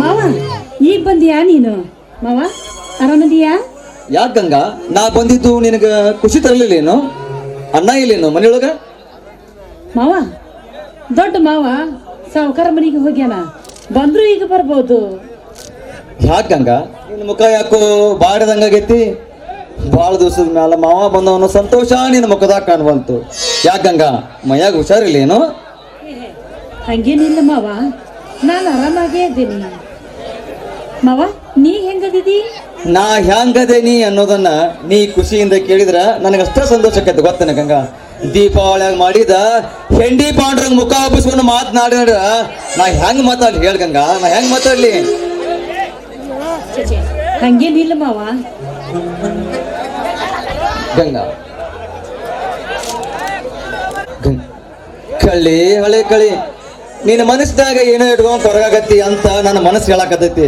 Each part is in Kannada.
ಮಾವ ಈಗ ಬಂದಿಯಾ ನೀನು? ಮಾವ ಆರಾಮದಿಯಾ ಯಾಕೆ ಗಂಗಾ? ನಾ ಬಂದಿದ್ದು ನಿನಗ ಖುಷಿ ತರಲಿಲ್ಲೇನು ಅಣ್ಣ ಇಲ್ಲೇನು ಮನೆಯೊಳಗ? ಮಾವ ದೊಡ್ಡ ಮಾವ ಸಾವುಕಾರ ಮನೆಗೆ ಹೋಗ್ಯಾನ. ಬಂದ್ರು ಈಗ ಬರ್ಬೋದು. ಯಾಕೆ ಗಂಗಾ? ನಿನ್ನ ಮುಖ ಯಾಕೋ ಬಾಡದಂಗಾಗೈತಿ ಭಾಳ ದಿವಸದ ಮ್ಯಾಲ ಮಾವ ಬಂದವನು ಸಂತೋಷ ನಿನ್ನ ಮುಖದಾಗ ಕಾಣುವಂತು. ಯಾಕೆ ಗಂಗಾ? ಮೈಯಾಗ ಹುಷಾರಿಲ್ಲೇನು? ಹಂಗೇನಿಲ್ಲ ಮಾವ. ನಾನು ಆರಾಮಾಗೇ ಇದ್ದೀನಿ. ಮಾವ ನೀ ಹೆಂಗದಿದಿ? ನಾ ಹ್ಯಾಂಗದೇನಿ ಅನ್ನೋದನ್ನ ನೀ ಖುಷಿಯಿಂದ ಕೇಳಿದ್ರ ನನಗಷ್ಟ ಸಂತೋಷ ಆಕೈತೆ ಗೊತ್ತೇನೆ ಗಂಗಾ ದೀಪಾವಳಿಯಾಗ ಮಾಡಿದ ಹೆಂಡಿ ಪಾಂಡ್ರಂಗ್ ಮುಖ ಹಬ್ಬಿಸ್ಕೊಂಡು ಮಾತನಾಡಿದ್ರ ನಾ ಹೆಂಗ್ ಮಾತಾಡ್ಲಿ ಹೇಳ ಗಂಗಾ ನಾ ಹೆಂಗ್ ಮಾತಾಡ್ಲಿ? ಹಂಗೇನಿಲ್ಲ ಮಾವ. ಗಂಗಾ. ಕಳಿ ಕಳ್ಳಿ ಹಳೆ ಕಳಿ ನಿನ್ನ ಮನಸ್ಸಿನಾಗ ಏನೋ ಇಟ್ಕೊಂಡ್ ಹೊರಗಾಗತ್ತಿ ಅಂತ ನನ್ನ ಮನಸ್ಸು ಹೇಳಾಕತ್ತೈತಿ.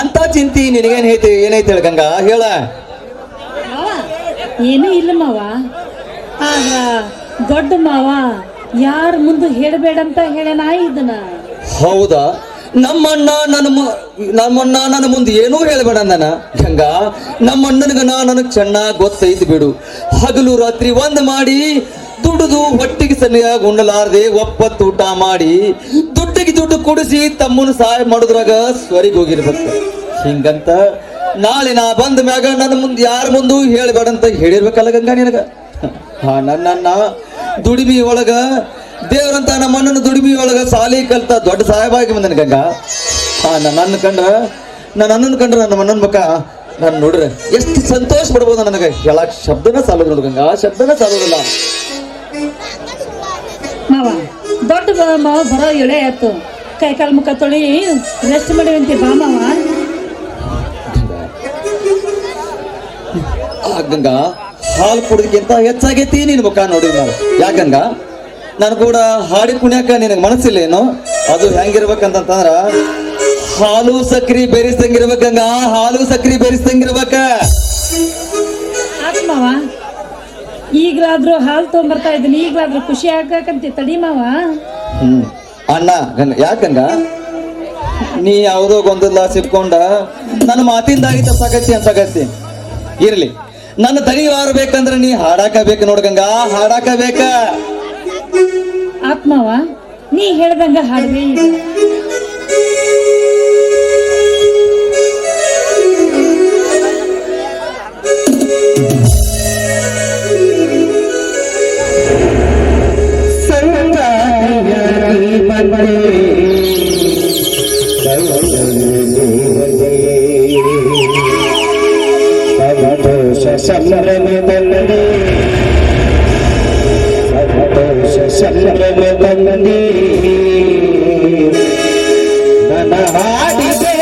ಅಂತ ಚಿಂತಿ ನಿನಗೇನ್ ಐತಿ ಏನೈತಿ ಹೇಳ ಗಂಗಾ? ಹೇಳ. ಏನು ಇಲ್ಲ ಮಾವ. ಆಗ ದೊಡ್ಡ ಮಾವ ಯಾರ ಮುಂದೆ ಹೇಳಬೇಡಂತ ಹೇಳೇನ ಇದನ್ನ? ಹೌದಾ? ನಮ್ಮಣ್ಣ ನನ್ನ ನಮ್ಮಣ್ಣ ನನ್ನ ಮುಂದೆ ಏನೂ ಹೇಳಬೇಡ ನನ್ನ ಗಂಗಾ ನಮ್ಮಣ್ಣನಿಗೆ ನಾ ನನಗೆ ಚೆನ್ನಾಗಿ ಗೊತ್ತೈತಿ ಬಿಡು. ಹಗಲು ರಾತ್ರಿ ಒಂದ್ ಮಾಡಿ ದುಡಿದು ಹೊಟ್ಟಿಗೆ ಸರಿಯಾಗಿ ಉಣ್ಣಲಾರದೆ ಒಪ್ಪತ್ತು ಊಟ ಮಾಡಿ ದುಡ್ಡಿಗೆ ದುಡ್ಡು ಕೊಡಿಸಿ ತಮ್ಮನ ಸಹಾಯ ಮಾಡುದ್ರಾಗ ಸ್ವರಿಗೆ ಹೋಗಿರ್ಬೇಕು. ಹಿಂಗಂತ ನಾಳೆ ನಾ ಬಂದ ಮ್ಯಾಗ ನನ್ನ ಮುಂದೆ ಯಾರ ಮುಂದೂ ಹೇಳಬೇಡ ಅಂತ ಹೇಳಿರ್ಬೇಕಲ್ಲ ಗಂಗಾ ನಿನಗ? ಹಾ, ನನ್ನ ದುಡಿಮಿ ಒಳಗ, ದೇವರಂತ ನಮ್ಮಣ್ಣನ ದುಡಿಮಿ ಒಳಗ ಸಾಲಿ ಕಲ್ತ ದೊಡ್ಡ ಸಾಹೇಬಾಗಿ ಬಂದನ ಗಂಗಾ. ಹಾ, ನನ್ನ ಕಂಡ್ರ, ನನ್ನ ಅಣ್ಣನ ಕಂಡ್ರ ನಮ್ಮ ಅಣ್ಣನ ಮಕ್ಕ ನಾನು ನೋಡ್ರೆ, ಎಷ್ಟು ಸಂತೋಷ ಪಡ್ಬೋದು ನನಗೆ. ಹೇಳಕ್ ಶಬ್ದನ ಸಾಲೋದು ಗಂಗಾ, ಶಬ್ದನ ಸಾಲೋದಿಲ್ಲ. ಮಾವ ದೊಡ್ಡ ಮಾವ ಬರೋ ಎಳೆ ಆಯ್ತು. ಕೈ ಕಾಲು ಮುಖ ತೊಳಿ ರೆಸ್ಟ್ ಮಾಡಿವಂತೆ ಬಾ ಮಾವ. ಗಂಗಾ ಹಾಲು ಕುಡಿದಕ್ಕಿಂತ ಹೆಚ್ಚಾಗೈತಿ ನಿನ್ ಮುಖ ನೋಡಿ ನಾವು ಯಾಕಂಗ ನಾನು ಕೂಡ ಹಾಡಿ ಕುಣ್ಯಾಕ ನಿನಗೆ ಮನಸ್ಸಿಲ್ಲೇನು ಅದು ಹೆಂಗಿರ್ಬೇಕಂತಂದ್ರ ಹಾಲು ಸಕ್ರಿ ಬೆರೆಸ್ದಂಗಿರ್ಬೇಕಂಗ ಹಾಲು ಸಕ್ರಿ ಬೆರೆಸ್ದಂಗಿರ್ಬೇಕ. ಮಾವ. ಈಗಲಾದ್ರೂ ಹಾಲು ತೊಗೊಂಬರ್ತಾ ಇದ್ದೀನಿ. ಈಗಲಾದ್ರೂ ಖುಷಿ ಆಗಕ್ಕಂತಿ ತಡಿ ಮಾವ. ಹ್ಮ್. ಅಣ್ಣ ಗಂಗ ಯಾಕಂಗ ನೀ ಯಾವುದೋ ಗೊಂದಲ ಸಿಕ್ಕೊಂಡ ನನ್ನ ಮಾತಿಂದಾಗಿ ತಪ್ಪಾಗತ್ತಿ ಅನ್ಸಾಗತ್ತಿ ಇರ್ಲಿ. ನನ್ನ ದನಿ ಬೇಕಂದ್ರೆ ನೀ ಹಾಡಾಕ ಬೇಕು ನೋಡ್ಗಂಗ ಹಾಡಾಕ ಬೇಕ ಆತ್ಮಾವ ನೀ ಹೇಳ್ದಂಗ ಹಾಡ್ದೆ ಸಂಭ್ರಮದಲ್ಲಿ ನನ್ನ ಹಾಡಿದೆ.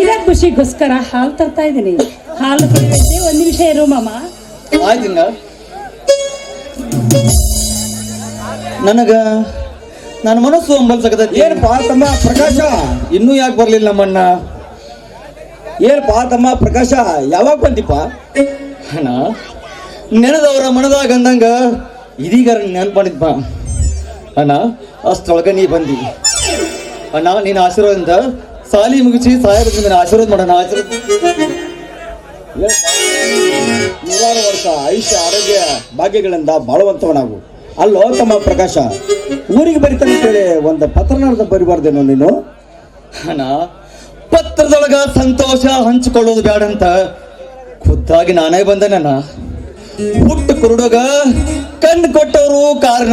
ಇದ ಖುಷಿಗೋಸ್ಕರ ಹಾಲು ತರ್ತಾ ಇದ್ದೀನಿ. ಹಾಲು ಕುಡಿಯುವಂತೆ ಒಂದು ನಿಮಿಷ ಇರು ಮಾಮ. ಆಯ್ತಿಂಗ ನನಗ ನನ್ನ ಮನಸ್ಸು ಏನು ಪಾ ತಮ್ಮ ಪ್ರಕಾಶ? ಇನ್ನೂ ಯಾಕೆ ಬರ್ಲಿಲ್ಲ ನಮ್ಮಣ್ಣ? ಪಾ ತಮ್ಮ ಪ್ರಕಾಶ? ಯಾವಾಗ ಬಂದಿಪ್ಪ? ಅಣ್ಣ ನೆನೆದವರ ಮನದಾಗ ಅಂದಂಗ ಇದೀಗ ನೆನ್ಪಣಿದ್ಪ ಅಣ್ಣ ಅಷ್ಟೊಳಗ ನೀ ಬಂದಿ. ಅಣ್ಣ ನಿನ್ನ ಆಶೀರ್ವಾದದಿಂದ ಸಾಲಿ ಮುಗಿಸಿ ನನ್ನ ಆಶೀರ್ವಾದ ಮಾಡೋಣ, ಆಶೀರ್ವಾದ. ವರ್ಷ ಆಯುಷ್ಯ, ಆರೋಗ್ಯ, ಭಾಗ್ಯಗಳಿಂದ ಬಾಳುವಂತವನಾಗು ಅಲ್ಲೋ ತಮ್ಮ ಪ್ರಕಾಶ, ಊರಿಗೆ ಬರಿತಾನೆ ಕೇಳಿ, ಒಂದು ಪತ್ರನಾರ್ಥ ಬರಿಬಾರ್ದೇನೋ ನೀನು? ಅಣ್ಣ, ಪತ್ರದೊಳಗ ಸಂತೋಷ ಹಂಚಿಕೊಳ್ಳೋದು ಬೇಡಂತ ಖುದ್ದಾಗಿ ನಾನೇ ಬಂದನಣ್ಣ. ಹುಟ್ಟು ಕುರುಡುಗ ಕಂಡು ಕೊಟ್ಟವರು ಕಾರಣ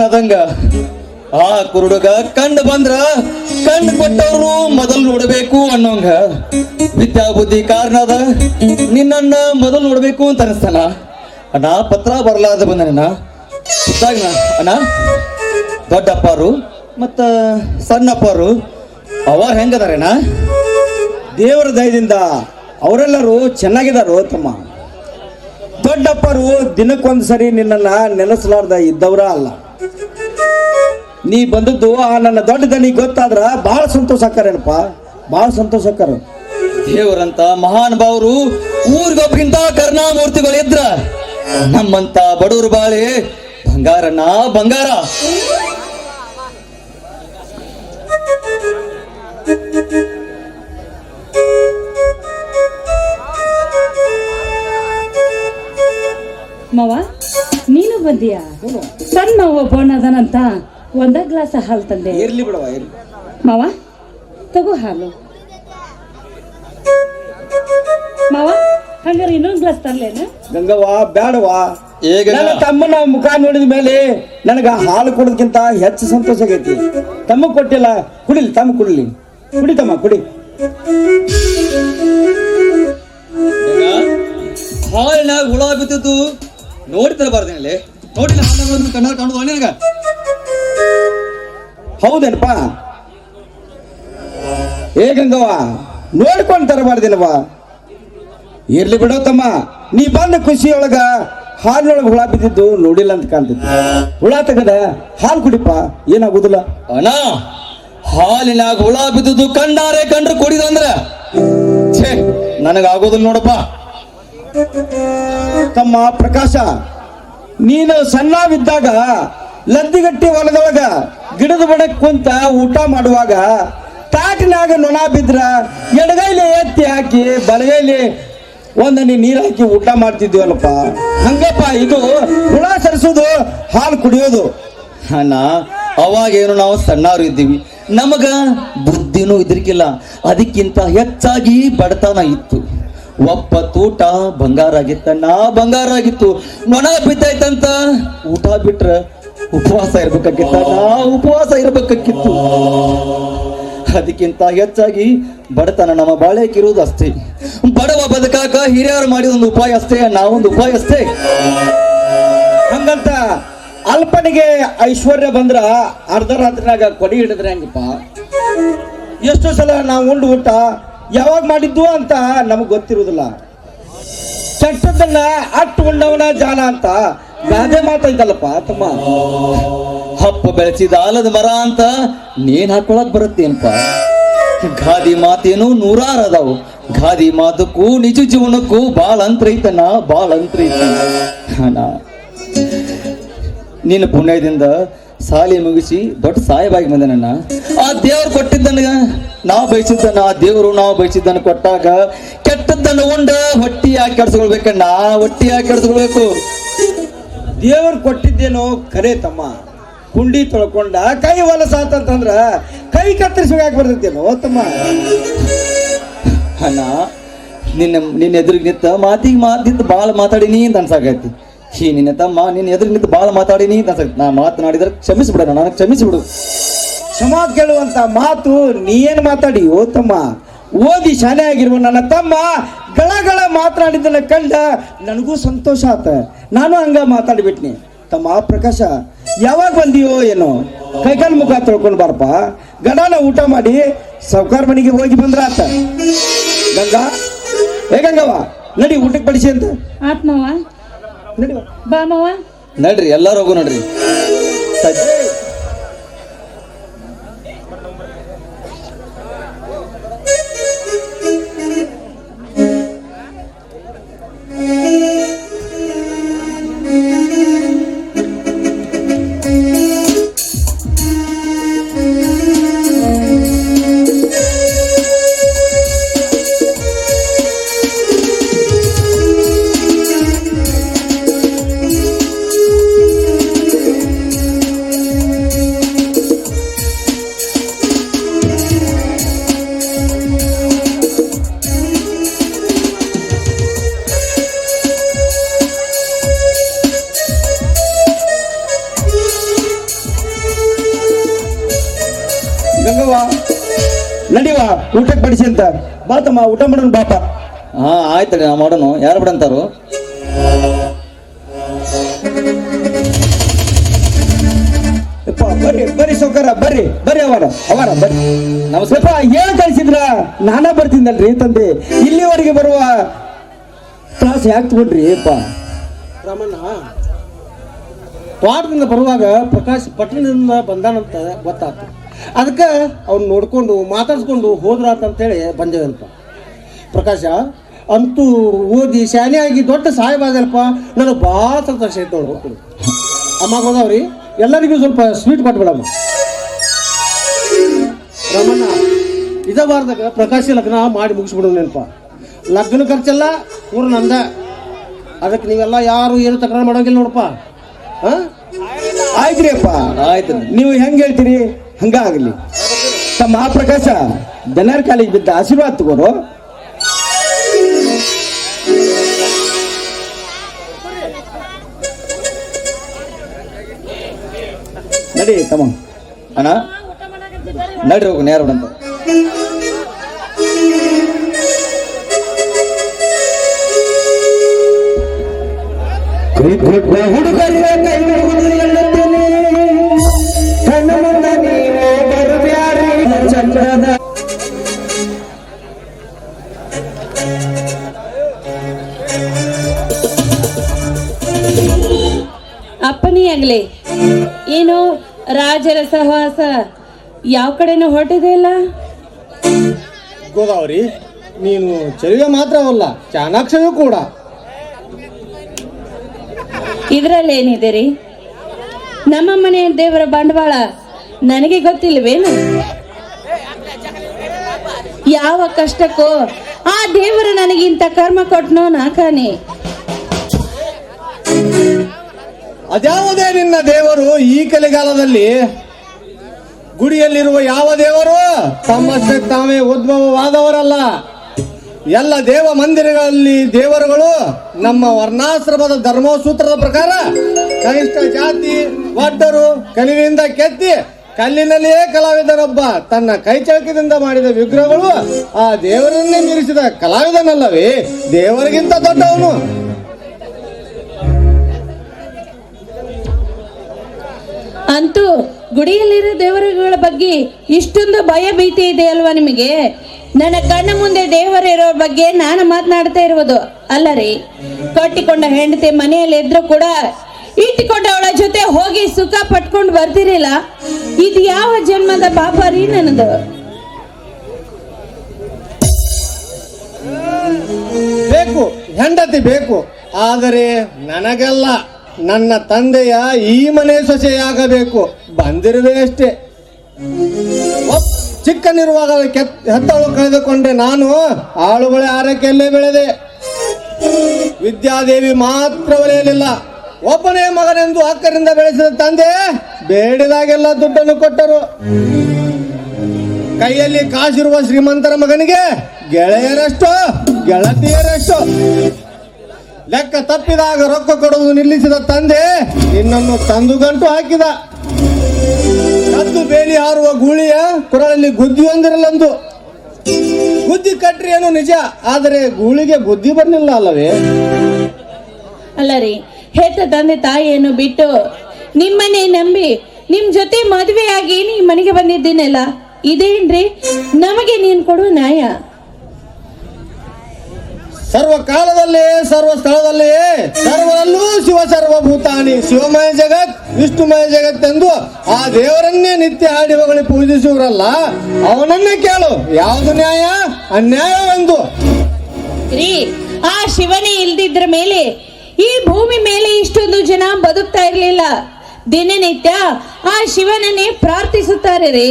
ಆ ಕುರುಡುಗ ಕಂಡು ಬಂದ್ರ ಕಣ್ಣು ಕೊಟ್ಟವರು ಮೊದಲು ನೋಡಬೇಕು ಅನ್ನೋಂಗ. ವಿದ್ಯಾ ಬುದ್ಧಿ ಕಾರಣ ಅದ ನಿನ್ನ ಮೊದಲು ನೋಡ್ಬೇಕು ಅಂತ ಅನಿಸ್ತಾನ. ಅಣ್ಣ, ಪತ್ರ ಬರಲಾದ ಬಂದನಣ್ಣ. ಅಣ್ಣ, ದೊಡ್ಡಪ್ಪರು ಮತ್ತ ಸಣ್ಣಪ್ಪರು, ಅವ ಹೆಂಗದಾರೇನ ದೇವರ ದಯದಿಂದ ಅವರೆಲ್ಲರೂ ಚೆನ್ನಾಗಿದಾರು ತಮ್ಮ. ದೊಡ್ಡಪ್ಪರು ದಿನಕ್ಕೊಂದು ಸರಿ ನಿನ್ನನ್ನ ನೆನೆಸಲಾರ್ದ ಇದ್ದವರ ಅಲ್ಲ. ನೀ ಬಂದದ್ದು ಆ ನನ್ನ ದೊಡ್ಡ ದನಿ ಗೊತ್ತಾದ್ರ ಬಹಳ ಸಂತೋಷ ಆಕ್ಕಾರೇನಪ್ಪ ಬಹಳ ಸಂತೋಷ ಆಕ್ಕಾರ ದೇವರಂತ ಮಹಾನ್ ಭಾವರು ಊರಿಗೊಬ್ಬಗಿಂತ ಕರ್ಣಾಮೂರ್ತಿಗಳು ಇದ್ರ. ನಮ್ಮಂತ ಬಡವರು ಬಾಳೆ ಬಂಗಾರನ ಬಂಗಾರ. ಮಾವ ನೀನು ಬಂದಿಯಾ? ಸಣ್ಣ ಒಬ್ಬ ಬೋಣದನಂತ ಒಂದ ಗ್ಲಾಸ್ ಹಾಲು ತಂದೆ. ಇರ್ಲಿ ಬಿಡವ ಇರ್ಲಿ. ಮಾವ ತಗೋ ಹಾಲು. ಮಾವ ಹಂಗಾರೆ ಇನ್ನೊಂದು ಗ್ಲಾಸ್ ತರ್ಲೇನ ಗಂಗವ್ವ ಬೇಡವಾ ಈಗ ನನ್ನ ತಮ್ಮನ ಮುಖ ನೋಡಿದ ಮೇಲೆ ನನಗ ಹಾಲು ಕೊಡೋದಕ್ಕಿಂತ ಹೆಚ್ಚು ಸಂತೋಷ ಆಗೈತಿ. ತಮ್ಮ ಕೊಟ್ಟಿಲ್ಲ ಕುಡಿಲಿ ತಮ್ಮ ಕುಡಿಲಿ. ಕುಡಿ ತಮ್ಮ ಕುಡಿ. ಹಾಲಿನಾಗ ಹುಳ ಬಿತ್ತು ನೋಡ್ತಾರೆ ಬರ್ದೇನಲ್ಲಿ ನೋಡಿಲ್ಲ ಹಾಲು ಕಣ್ಣಾಗ ಕಾಣುದು ನಿನಗ. ಹೌದೇನಪ್ಪ? ಏ ಗಂಗವ್ವ ನೋಡ್ಕೊಂಡು ತರಬಾರ್ದಿಲ್ಲವಾ ಇರ್ಲಿ ಬಿಡೋ ತಮ್ಮ ನೀ ಬಂದ ಖುಷಿಯೊಳಗ ಹಾಲಿನೊಳಗೆ ಹುಳ ಬಿದ್ದಿದ್ದು ನೋಡಿಲ್ಲ ಅಂತ ಕಾಣ್ತೈತಿ ಹುಳ ತಗದ ಹಾಲು ಕುಡಿಪ್ಪ ಏನಾಗುದಿಲ್ಲ. ಅಣ್ಣ ಹಾಲಿನಾಗ ಹುಳ ಬಿದ್ದಿದ್ದು ಕಂಡಾರೆ ಕಂಡ್ರು ಕುಡಿದಂದ್ರ. ಛೇ ನನಗಾಗೋದಿಲ್ಲ ನೋಡಪ್ಪ. ತಮ್ಮ ಪ್ರಕಾಶ ನೀನು ಸಣ್ಣವಿದ್ದಾಗ ಲದ್ದಿಗಟ್ಟಿ ಹೊಲದೊಳಗ ಗಿಡದ ಬಡಕ್ ಕುಂತ ಊಟ ಮಾಡುವಾಗ ತಾಟಿನಾಗ ನೊಣ ಬಿದ್ರ ಎಡಗೈಲಿ ಎತ್ತಿ ಹಾಕಿ ಬಲಗೈಲಿ ಒಂದನಿ ನೀರು ಹಾಕಿ ಊಟ ಮಾಡ್ತಿದ್ವಲ್ಲಪ್ಪ. ಹಂಗಪ್ಪ, ಇದು ಹುಳ ಸರಿಸೋದು, ಹಾಲು ಕುಡಿಯೋದು. ಅಣ್ಣ, ಅವಾಗೇನು ನಾವು ಸಣ್ಣವ್ರು ಇದ್ದೀವಿ. ನಮಗ ಬುದ್ಧಿನೂ ಇದ್ರಿಕಿಲ್ಲ ಅದಕ್ಕಿಂತ ಹೆಚ್ಚಾಗಿ ಬಡತನ ಇತ್ತು. ಒಪ್ಪ ತೂಟ ಬಂಗಾರ ಆಗಿತ್ತಣ್ಣ ಬಂಗಾರ ಆಗಿತ್ತು. ನೊಣ ಬಿದ್ದಾಯ್ತಂತ ಊಟ ಬಿಟ್ರ ಉಪವಾಸ ಇರ್ಬೇಕಾಗಿತ್ತಣ್ಣ ಉಪವಾಸ ಇರ್ಬೇಕಾಗಿತ್ತು. ಅದಕ್ಕಿಂತ ಹೆಚ್ಚಾಗಿ ಬಡತನ ನಮ್ಮ ಬಾಳೆಕಿರುವುದು ಅಷ್ಟೇ. ಬಡವ ಬದುಕಾಕ ಹಿರಿಯರು ಮಾಡಿದ ಒಂದು ಉಪಾಯ ಅಷ್ಟೇ, ನಾವೊಂದು ಉಪಾಯ ಅಷ್ಟೇ. ಹಂಗಂತ ಅಲ್ಪನಿಗೆ ಐಶ್ವರ್ಯ ಬಂದ್ರ ಅರ್ಧ ರಾತ್ರಿನಾಗ ಕೊಡಿ ಹಿಡಿದ್ರೆ ಹೆಂಗಪ್ಪ? ಎಷ್ಟೋ ಸಲ ನಾವು ಉಂಡು ಊಟ ಯಾವಾಗ ಮಾಡಿದ್ದು ಅಂತ ನಮಗ್ ಗೊತ್ತಿರುವುದಿಲ್ಲ. ಕೆಟ್ಟದನ್ನ ಅಟ್ಟು ಉಂಡವನ ಜಾನ ಅಂತ ಗಾದೆ ಮಾತೈತಲ್ಲಪ್ಪ ತಮ್ಮ. ಹಪ್ಪ ಬೆಳೆಸಿದ ಆಲದ ಮರ ಅಂತ ನೇನ್ ಹಾಕೊಳಕ್ ಬರುತ್ತೇನಪ್ಪ? ಗಾದಿ ಮಾತೇನು ನೂರಾರು ಅದಾವು. ಗಾದಿ ಮಾತಕ್ಕೂ, ನಿಜ ಜೀವನಕ್ಕೂ ಬಾಳ ಅಂತ್ರ ಐತನ ಬಾಳ ಅಂತ್ರ ನಿನ್ನ ಪುಣ್ಯದಿಂದ ಸಾಲಿ ಮುಗಿಸಿ ದೊಡ್ಡ ಸಾಯಬಾಗಿ ಬಂದನಣ್ಣ. ಆ ದೇವ್ರು ಕೊಟ್ಟಿದ್ದನ ನಾವು ಬಯಸಿದ್ದನ ಆ ದೇವರು ನಾವು ಬಯಸಿದ್ದನ್ನು ಕೊಟ್ಟಾಗ ಕೆಟ್ಟದ್ದನ್ನು ಉಂಡ ಹೊಟ್ಟಿ ಹಾಕಿ ಕೆಡ್ಸ್ಕೊಳ್ಬೇಕಣ್ಣ ಹೊಟ್ಟಿ ಹಾಕಿ ಕೆಡ್ಸ್ಕೊಳ್ಬೇಕು. ದೇವರು ಕೊಟ್ಟಿದ್ದೇನೋ ಕರೆ ತಮ್ಮ. ಕುಂಡಿ ತೊಳ್ಕೊಂಡ ಕೈ ಹೊಲಸಾತಂತಂದ್ರ ಕೈ ಕತ್ತರಿಸುವಾಗ ಬರ್ತೈತೇನೋ ತಮ್ಮ. ಅಣ್ಣ, ನಿನ್ನ ನಿನ್ನ ಎದುರಿಗೆ ನಿಂತ ಮಾತಿಗೆ ಮಾತಿಂದ ಭಾಳ ಮಾತಾಡಿನಿ ಅಂತ ಅನ್ಸಾಕೈತಿ ಹೀ, ನಿನ್ನ ತಮ್ಮ, ನಿನ್ನ ಎದುರಿಗೆ ನಿಂತು ಭಾಳ ಮಾತಾಡಿನಿ ಅಂತ ಅನ್ಸಾಕೈತಿ ನಾ ಮಾತನಾಡಿದ್ರೆ ಕ್ಷಮಿಸ್ಬಿಡೋಣ ನನಗೆ ಕ್ಷಮಿಸ್ಬಿಡು. ಕ್ಷಮಾ ಕೇಳುವಂತ ಮಾತು ನೀ ಏನು ಮಾತಾಡಿ ಓ ತಮ್ಮ. ಓದಿ ಶಾಲೆ ಆಗಿರುವ ನನ್ನ ತಮ್ಮ ಗಳಗಳ ಮಾತನಾಡಿದ್ದನ್ನ ಕಂಡ ನನಗೂ ಸಂತೋಷ ಆತ. ನಾನು ಹಂಗ ಮಾತಾಡಿಬಿಟ್ನಿ. ತಮ್ಮ ಪ್ರಕಾಶ ಯಾವಾಗ ಬಂದಿಯೋ ಏನೋ. ಕೈಕಾಲು ಮುಖ ತೊಳ್ಕೊಂಡು ಬಾರಪ್ಪ. ಗಡಾನ ಊಟ ಮಾಡಿ ಸೌಕಾರ ಮನೆಗೆ ಹೋಗಿ ಬಂದ್ರ ಆತ. ಗಂಗಾ ಏ ಗಂಗವ್ವ ನಡಿ ಊಟಕ್ಕೆ ಬಡಿಸಿ ಅಂತ. ಆತ್ಮವಾ ಮಾವ ನಡಿ ಬಾ. ಮಾವ. ನಡ್ರಿ ಎಲ್ಲಾರು ಹೋಗು ನಡ್ರಿ. ಗಂಗವ್ವ ನಡಿವ ಊಟಕ್ಕೆ ಬಡಿಸಿ ಅಂತ. ಬಾ ತಮ್ಮ ಊಟ ಮಾಡೋಣ ಬಾಪ. ಹಾ ಆಯ್ತಡಿ ನಾ ಮಾಡೋನು. ಯಾರು ಬಿಡಂತಾರು ಬರ್ರಿ ಬರ್ರಿ ಸೌಕರ ಬರ್ರಿ ಬರ್ರಿ ಅವರ ಅವರ ಬರ್ರಿ. ನಮಸ್ಕಾರ. ಏನ್ ಕಳ್ಸಿದ್ರ? ನಾನ ಬರ್ತೀನಲ್ರಿ ತಂದೆ. ಇಲ್ಲಿವರೆಗೆ ಬರುವ ತ್ರಾಸ ಯಾಕೆ ತಗೊಂಡ್ರಿ ಅಪ್ಪ ರಾಮಣ್ಣ ತೋಟದಿಂದ ಬರುವಾಗ ಪ್ರಕಾಶ್ ಪಟ್ಟಣದಿಂದ ಬಂದಾನಂತ ಗೊತ್ತಾಯ್ತು ಅದಕ್ಕೆ ಅವ್ನು ನೋಡಿಕೊಂಡು ಮಾತಾಡಿಸ್ಕೊಂಡು ಹೋದ್ರಾತ ಅಂತೇಳಿ ಬಂದೇವಂತ ಪ್ರಕಾಶ ಅಂತೂ ಓದಿ ಶಾನೆ ಆಗಿ ದೊಡ್ಡ ಸಾಹೇಬ ಆಗಲ್ಪ ನನಗೆ ಭಾಳ ಸಂತೋಷ ಆಯ್ತು ಹೋಗ್ತೀನಿ. ಅಮ್ಮ ಹೋದವ್ರಿ ಎಲ್ಲರಿಗೂ ಸ್ವಲ್ಪ ಸ್ವೀಟ್ ಕೊಟ್ಬಿಡಮ್ಮ ರಮಣ್ಣ ಇದೇ ವಾರದಾಗ ಪ್ರಕಾಶ ಲಗ್ನ ಮಾಡಿ ಮುಗಿಸ್ಬಿಡು ನೆನಪ. ಲಗ್ನ ಖರ್ಚೆಲ್ಲ ಪೂರ ನಂದ. ಅದಕ್ಕೆ ನೀವೆಲ್ಲ ಯಾರು ಏನು ತಕರಾರು ಮಾಡೋಂಗಿಲ್ಲ ನೋಡಪ್ಪ. ಹಾಂ? ರೀ ಅಪ್ಪ ಆಯ್ತು ನೀವು ಹೆಂಗೆ ಹೇಳ್ತೀರಿ? ಹಂಗ ಆಗಲಿ ತಮ್ಮ ಮಹಾಪ್ರಕಾಶ ಪ್ರಕಾಶ ದನರ್ ಕಾಲಿಗೆ ಬಿದ್ದ ಆಶೀರ್ವಾದ ತಗೋರು. ನಡಿ, ತಮ್ಮ. ಅಣ್ಣ. ನಡ್ರಿ ಹೋಗು ಯಾರು ಕೈ ಹುಡುಗರಿಗೆ ಆಗ್ಲಿ. ಏನು ರಾಜರ ಸಹವಾಸ ಯಾವ ಕಡೆನೂ ಹೊರಟಿದೆ ಇಲ್ಲ? ಗೋದಾವರಿ ನೀನು ಚೆಲುವೆ ಮಾತ್ರವಲ್ಲ ಚಾಣಾಕ್ಷವೂ ಕೂಡ. ಇದ್ರಲ್ಲಿ ಏನಿದೆ ರೀ ನಮ್ಮ ಮನೆಯ ದೇವರ ಬಂಡವಾಳ ನನಗೆ ಗೊತ್ತಿಲ್ವೇನು ಯಾವ ಕಷ್ಟಕ್ಕೂ ಆ ದೇವರು ನನಗಿಂತ ಕರ್ಮ ಕೊಟ್ಟನೋ ನಾಕಾನೆ ಅದ್ಯಾವುದೇ ನಿನ್ನ ದೇವರು ಈ ಕಲಿಗಾಲದಲ್ಲಿ? ಗುಡಿಯಲ್ಲಿರುವ ಯಾವ ದೇವರು? ತಮ್ಮಷ್ಟೇ ತಾವೇ ಉದ್ಭವವಾದವರಲ್ಲ. ಎಲ್ಲ ದೇವ ಮಂದಿರಗಳಲ್ಲಿ ದೇವರುಗಳು ನಮ್ಮ ವರ್ಣಾಶ್ರಮದ ಧರ್ಮಸೂತ್ರದ ಪ್ರಕಾರ ಕನಿಷ್ಠ ಜಾತಿ ವಡ್ಡರು ಕಲಿವಿಂದ ಕೆತ್ತಿ, ಕಲ್ಲಿನಲ್ಲಿಯೇ ಕಲಾವಿದನೊಬ್ಬ ತನ್ನ ಕೈಚಳಕದಿಂದ ಮಾಡಿದ ವಿಗ್ರಹಗಳು ಆ ದೇವರನ್ನೇ ಮೀರಿಸಿದ ಕಲಾವಿದನಲ್ಲವೇ? ದೇವರಿಗಿಂತ ದೊಡ್ಡವನು. ಅಂತೂ ಗುಡಿಯಲ್ಲಿರೋ ದೇವರುಗಳ ಬಗ್ಗೆ ಇಷ್ಟೊಂದು ಭಯ ಭೀತಿ ಇದೆ ಅಲ್ವಾ ನಿಮಗೆ? ನನ್ನ ಕಣ್ಣ ಮುಂದೆ ದೇವರಿರೋ ಬಗ್ಗೆ ನಾನು ಮಾತನಾಡ್ತಾ ಇರುವುದು ಅಲ್ಲ ರೀ. ಕಟ್ಟಿಕೊಂಡ ಹೆಂಡತಿ ಮನೆಯಲ್ಲಿ ಇದ್ರು ಕೂಡ ಇಟ್ಟುಕೊಂಡವಳ ಜೊತೆ ಹೋಗಿ ಸುಖ ಪಟ್ಕೊಂಡು ಬರ್ತಿರಲಿಲ್ಲ. ಇದು ಯಾವ ಜನ್ಮದ ಪಾಪ ರೀ ನನ್ನದು? ಬೇಕು, ಹೆಂಡತಿ ಬೇಕು. ಆದರೆ ನನಗೆಲ್ಲ. ನನ್ನ ತಂದೆಯ ಈ ಮನೆ ಸೊಸೆಯಾಗಬೇಕು. ಬಂದಿರುವೆ ಅಷ್ಟೇ. ಚಿಕ್ಕನಿರುವಾಗ ಹೆತ್ತವಳು ಕಳೆದುಕೊಂಡೆ. ನಾನು ಆಳುಗಳೇ ಆರೈಕೆಯಲ್ಲೇ ಬೆಳೆದೆ. ವಿದ್ಯಾದೇವಿ ಮಾತ್ರ ಒಲೆಯಲಿಲ್ಲ ಒಬ್ಬನೇ ಮಗನೆಂದು ಅಕ್ಕರಿಂದ ಬೆಳೆಸಿದ ತಂದೆ ಬೇಡಿದಾಗೆಲ್ಲ ದುಡ್ಡನ್ನು ಕೊಟ್ಟರು. ಕೈಯಲ್ಲಿ ಕಾಸಿರುವ ಶ್ರೀಮಂತರ ಮಗನಿಗೆ ಗೆಳೆಯರಷ್ಟು ಗೆಳತಿಯರಷ್ಟು ಲೆಕ್ಕ ತಪ್ಪಿದಾಗ ರೊಕ್ಕ ಕೊಡುವುದು ನಿಲ್ಲಿಸಿದ ತಂದೆ ನಿನ್ನನ್ನು ತಂದು ಗಂಟು ಹಾಕಿದ. ಕದ್ದು ಬೇಲಿ ಹಾರುವ ಗೂಳಿಯ ಕೊರಳಲ್ಲಿ ಗುದ್ದಿ ಹೊಂದಿರಲೆಂದು ಬುದ್ಧಿ ಕಟ್ರಿ ಏನು ನಿಜ, ಆದರೆ ಗೂಳಿಗೆ ಬುದ್ಧಿ ಬರಲಿಲ್ಲ ಅಲ್ಲವೇ? ಅಲ್ಲ ರೀ, ಹೆತ್ತ ತಂದೆ ತಾಯಿಯನ್ನು ಬಿಟ್ಟು ನಿಮ್ಮನೆ ನಂಬಿ ನಿಮ್ ಜೊತೆ ಮದುವೆಯಾಗಿ ನೀ ಮನೆಗೆ ಬಂದಿದ್ದೀನಲ್ಲ, ಇದೇನ್ರಿ? ನಮಗೆ ನೀನ್ ಕೊಡುವ ನ್ಯಾಯ? ಸರ್ವ ಕಾಲದಲ್ಲಿ ಸರ್ವ ಸ್ಥಳದಲ್ಲಿ ಸರ್ವರಲ್ಲೂ ಶಿವ ಸರ್ವಭೂತಾನಿ ಶಿವಮಯ ಜಗತ್ ವಿಷ್ಣುಮಯ ಎಂದು ಆ ದೇವರನ್ನೇ ನಿತ್ಯ ಹಾಡಿ ಹೊಗಳಿ ಪೂಜಿಸುವರಲ್ಲ ಅವನನ್ನೇ ಕೇಳು ಯಾವ್ದು ನ್ಯಾಯ? ಅನ್ಯಾಯವೆಂದು. ರೀ ಆ ಶಿವನೇ ಇಲ್ದಿದ್ರ ಮೇಲೆ ಈ ಭೂಮಿ ಮೇಲೆ ಇಷ್ಟೊಂದು ಜನ ಬದುಕ್ತಾ ಇರಲಿಲ್ಲ. ದಿನನಿತ್ಯ ಆ ಶಿವನನ್ನೇ ಪ್ರಾರ್ಥಿಸುತ್ತಾರೆ ರೀ.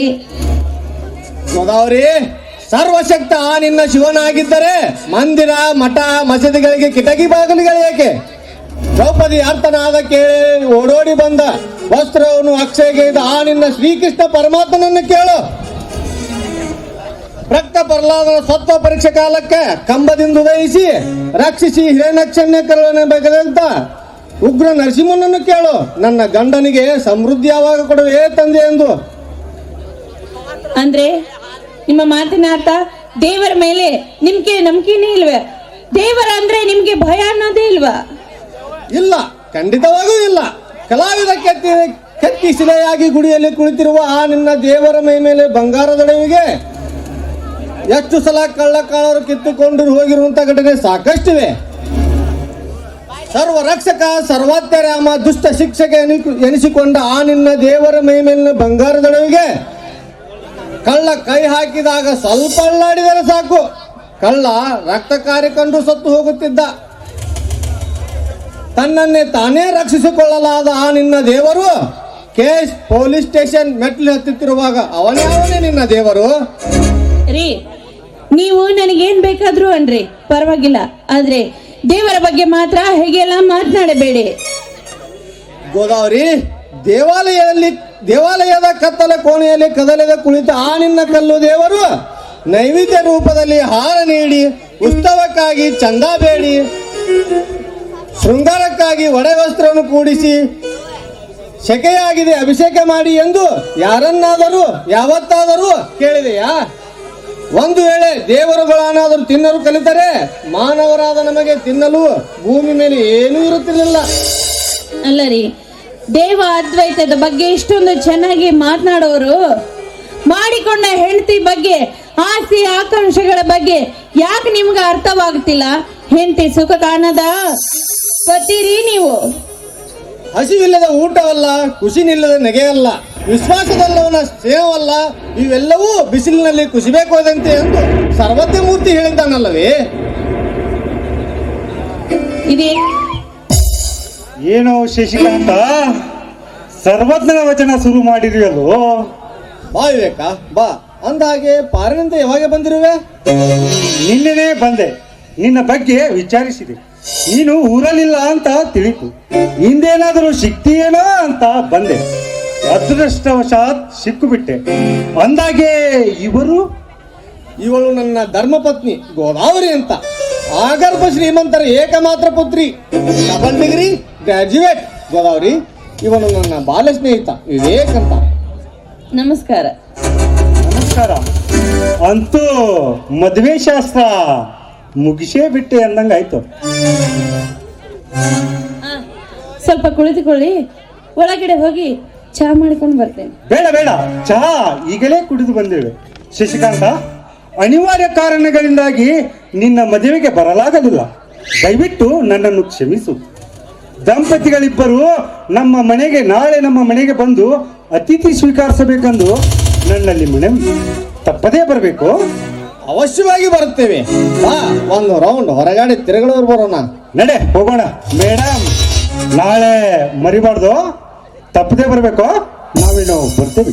ಸರ್ವಶಕ್ತ ಆ ನಿನ್ನ ಶಿವನಾಗಿದ್ದರೆ ಮಂದಿರ, ಮಠ, ಮಸೀದಿಗಳಿಗೆ ಕಿಟಕಿ ಬಾಗಿಲುಗಳು ಏಕೆ? ದ್ರೌಪದಿ ಅರ್ಥನಾದ ಕೇಳಿ ಓಡೋಡಿ ಬಂದ. ವಸ್ತ್ರವನ್ನು ಅಕ್ಷಯಗೈದ ಆ ನಿನ್ನ ಶ್ರೀಕೃಷ್ಣ ಪರಮಾತ್ಮನನ್ನು ಕೇಳು. ರಕ್ತ ಪ್ರಹ್ಲಾದನ ಸತ್ವ ಪರೀಕ್ಷೆ ಕಾಲಕ್ಕೆ ಕಂಬದಿಂದ ಉದಯಿಸಿ, ರಕ್ಷಿಸಿ ಹಿರಣ್ಯಕ್ಷಣ್ಯ ಕರುಣನೆ ಅಂತ ಉಗ್ರ ನರಸಿಂಹನನ್ನು ಕೇಳು. ನನ್ನ ಗಂಡನಿಗೆ ಸಮೃದ್ಧಿ ಯಾವಾಗ ಕೊಡುವೆ ತಂದೆ ಎಂದು. ಅಂದ್ರೆ ನಿಮ್ಮ ಮಾತಿನ ಅರ್ಥ? ದೇವರ ಮೇಲೆ ನಿಮ್ಗೆ ನಂಬಿಕೆನೇ ಇಲ್ವೇ? ದೇವರ ಅಂದ್ರೆ ನಿಮ್ಗೆ ಭಯ ಅನ್ನೋದೇ ಇಲ್ವಾ? ಇಲ್ಲ, ಖಂಡಿತವಾಗೂ ಇಲ್ಲ. ಕಲಾವಿದ ಕೆತ್ತಿ ಕೆತ್ತಿ ಶಿಲೆಯಾಗಿ ಗುಡಿಯಲ್ಲಿ ಕುಳಿತಿರುವ ಆ ನಿನ್ನ ದೇವರ ಮೈ ಮೇಲೆ ಬಂಗಾರದೊಡವಿಗೆ ಎಷ್ಟು ಸಲ ಕಳ್ಳಕಾಳರು ಕಿತ್ತುಕೊಂಡು ಹೋಗಿರುವಂತ ಘಟನೆ ಸಾಕಷ್ಟಿವೆ. ಸರ್ವ ರಕ್ಷಕ, ಸರ್ವಾತ್ಯರಾಮ, ದುಷ್ಟ ಶಿಕ್ಷಕ ಎನಿ- ಎನಿಸಿಕೊಂಡ ಆ ನಿನ್ನ ದೇವರ ಮೈ ಮೇಲಿನ ಬಂಗಾರದೊಡವಿಗೆ ಕಳ್ಳ ಕೈ ಹಾಕಿದಾಗ ಸ್ವಲ್ಪ ಅಲ್ಲಾಡಿದರೆ ಸಾಕು. ಕಳ್ಳ ರಕ್ತ ಕಂಡು ಸತ್ತು ಹೋಗುತ್ತಿದ್ದ. ತನ್ನನ್ನೇ ತಾನೇ ರಕ್ಷಿಸಿಕೊಳ್ಳಲಾದ ಆ ನಿನ್ನ ದೇವರು ಕೇಸ್ ಪೊಲೀಸ್ ಸ್ಟೇಷನ್ ಮೆಟ್ಲು ಹತ್ತುತ್ತಿರುವಾಗ ಅವನೇ ಅವನೇ ನಿನ್ನ ದೇವರು? ರೀ ನೀವು ನನಗೇನ್ ಬೇಕಾದ್ರೂ ಅನ್ರಿ ಪರವಾಗಿಲ್ಲ. ಆದ್ರೆ ದೇವರ ಬಗ್ಗೆ ಮಾತ್ರ ಹೇಗೆಲ್ಲ ಮಾತನಾಡಬೇಡಿ. ಗೋದಾವರಿ ದೇವಾಲಯದಲ್ಲಿ ದೇವಾಲಯದ ಕತ್ತಲ ಕೋಣೆಯಲ್ಲಿ ಕದಲಿದ ಕುಳಿತ ಆ ನಿನ್ನ ಕಲ್ಲು ದೇವರು. ನೈವೇದ್ಯ ರೂಪದಲ್ಲಿ ಹಾರ ನೀಡಿ, ಉತ್ಸವಕ್ಕಾಗಿ ಚಂದ ಬೇಡಿ. ಶೃಂಗಾರಕ್ಕಾಗಿ ಒಡೆ ವಸ್ತ್ರವನ್ನು ಕೂಡಿಸಿ, ಶೆಕೆಯಾಗಿದೆ ಅಭಿಷೇಕ ಮಾಡಿ ಎಂದು ಯಾರನ್ನಾದರೂ, ಯಾವತ್ತಾದರೂ ಕೇಳಿದೆಯಾ? ಒಂದು ವೇಳೆ ದೇವರುಗಳನ್ನಾದರೂ ತಿನ್ನಲು ಕಲಿತರೆ, ಮಾನವರಾದ ನಮಗೆ ತಿನ್ನಲು ಭೂಮಿ ಮೇಲೆ ಏನೂ ಇರುತ್ತಿರಲಿಲ್ಲ. ಅಲ್ಲ ರೀ ದೇವ ಅದ್ವೈತದ ಬಗ್ಗೆ ಇಷ್ಟೊಂದು ಚೆನ್ನಾಗಿ ಮಾತನಾಡೋರು ಮಾಡಿಕೊಂಡ ಹೆಂಡತಿ ಬಗ್ಗೆ ಆಸೆ ಆಕಾಂಕ್ಷೆಗಳ ಬಗ್ಗೆ ಯಾಕೆ ನಿಮ್ಗೆ ಅರ್ಥವಾಗ್ತಿಲ್ಲ? ಹೆಂಡತಿ ಸುಖ ಕಾಣದ? ಪತಿರಿ ನೀವು. ಹಸಿವಿಲ್ಲದ ಊಟವಲ್ಲ ಖುಷಿನಿಲ್ಲದ ನೆಗೆಯಲ್ಲ ವಿಶ್ವಾಸದಲ್ಲವನ ಸ್ನೇಹವಲ್ಲ ಇವೆಲ್ಲವೂ ಬಿಸಿಲಿನಲ್ಲಿ ಕುಸಿಬೇಕು ಅದಂತೆ ಎಂದು ಸರ್ವಜ್ಞ ಮೂರ್ತಿ ಹೇಳಿದ್ದಾನಲ್ಲವೇ? ಇದೇ. ಏನೋ ಶಶಿಕಾಂತ? ಸರ್ವಜ್ಞನ ವಚನ ಶುರು ಮಾಡಿರುವಲ್ಲೋ ಬಾ ವಿವೇಕ ಬಾ. ಅಂದಾಗೆ ಪಾರಿನಿಂದ ಯಾವಾಗ ಬಂದಿರುವೆ? ನಿನ್ನೆನೇ ಬಂದೆ. ನಿನ್ನ ಬಗ್ಗೆ ವಿಚಾರಿಸಿದೆ. ನೀನು ಊರಲ್ಲಿಲ್ಲ ಅಂತ ತಿಳಿತು. ಹಿಂದೇನಾದರೂ ಸಿಕ್ತೀಯೇನೋ ಅಂತ ಬಂದೆ. ಅದೃಷ್ಟವಶಾತ್ ಸಿಕ್ಕು ಅಂದಾಗೆ ಇವರು? ಇವಳು ನನ್ನ ಧರ್ಮಪತ್ನಿ ಗೋದಾವರಿ ಅಂತ. ಆಗರ್ಭ ಶ್ರೀಮಂತರ ಏಕಮಾತ್ರ ಪುತ್ರಿ. ಡಬಲ್ ಡಿಗ್ರಿ ಗ್ರಾಜ್ಯುಯೇಟ್ ಗೋದಾವರಿ ಇವನು ನನ್ನ ಬಾಲ್ಯ ಸ್ನೇಹಿತ ವಿವೇಕ್ ಅಂತ. ನಮಸ್ಕಾರ. ನಮಸ್ಕಾರ. ಅಂತೂ ಮದುವೆ ಶಾಸ್ತ್ರ ಮುಗಿಸೇ ಬಿಟ್ಟೆ ಅಂದಂಗಾಯ್ತು ಆ, ಸ್ವಲ್ಪ ಕುಳಿತುಕೊಳ್ಳಿ. ಒಳಗಡೆ ಹೋಗಿ ಚಹಾ ಮಾಡಿಕೊಂಡು ಬರ್ತೇನೆ. ಬೇಡ ಬೇಡ. ಚಹಾ ಈಗಲೇ ಕುಡಿದು ಬಂದೇವೆ. ಶಶಿಕಾಂತ ಅನಿವಾರ್ಯ ಕಾರಣಗಳಿಂದಾಗಿ ನಿನ್ನ ಮದುವೆಗೆ ಬರಲಾಗಲಿಲ್ಲ. ದಯವಿಟ್ಟು ನನ್ನನ್ನು ಕ್ಷಮಿಸು. ದಂಪತಿಗಳಿಬ್ಬರು ನಮ್ಮ ಮನೆಗೆ ನಾಳೆ ನಮ್ಮ ಮನೆಗೆ ಬಂದು ಅತಿಥಿ ಸ್ವೀಕರಿಸಬೇಕೆಂದು ನನ್ನಲ್ಲಿ ಮೇಡಮ್ ತಪ್ಪದೇ ಬರಬೇಕು. ಅವಶ್ಯವಾಗಿ ಬರುತ್ತೇವೆ. ಬಾ ಒಂದು ರೌಂಡ್ ಹೊರಗಡೆ ತಿರುಗಳವ್ರು ಬರೋಣ. ನಡೆ ಹೋಗೋಣ. ಮೇಡಮ್ ನಾಳೆ ಮರಿಬಾರ್ದು. ತಪ್ಪದೇ ಬರಬೇಕು. ನಾವೇನು ಬರ್ತೇವೆ.